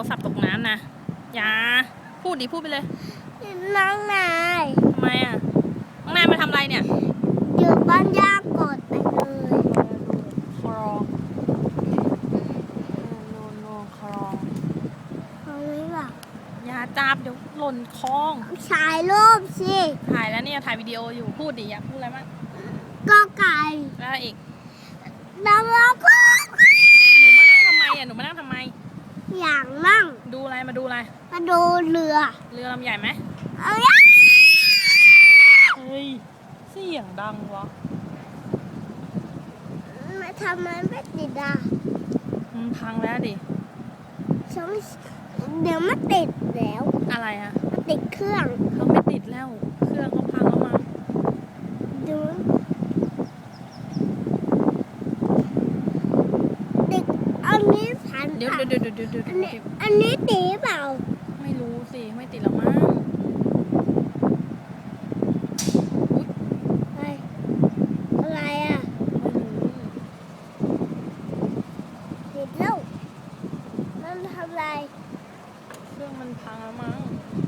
รศัพท์ตกน้ำนะอย่าพูดดิพูดไปเลย น้องนายทำไมอะน้องนายมาทำอะไรเนี่ยอยู่บ้านย่ากดไปเลยคลองโนโนคลองเขาไม่บอกอย่าจับเดี๋ยวหล่นคลองถ่ายรูปสิถ่ายแล้วเนี่ยถ่ายวิดีโออยู่พูดดิอยากพูดอะไรบ้างก็ไก่แล้วอะไรอีกน้ำแล้วก็ หนูมานั่งทำไมอะหนูมานั่งทำไม อย่างนั่ง ดูอะไรมาดูอะไร มาดูเรือ เรือลำใหญ่ไหมเอาละเฮ้ยเสียงดังวะมาทำไมไม่ติดอะมันพังแล้วดิฉันเดี๋ยวมันติดแล้ว อะไรอะมันติดเครื่องเขาไม่ติดแล้ว เครื่องเขาพังแล้วมั้ง ดูติดอันนี้พัน เดี๋ยวอะเดี๋ยวเดี๋ยวเดี๋ยวเดี๋ยวอันเดี๋นี้ยวอันนี้ตีเปล่า ไม่รู้สิไม่ติดแล้วมั้งอะไรอะไรอะไม่รู้ติดแล้วมันทำอะไรเครื่องมันพังแล้วมั้งเ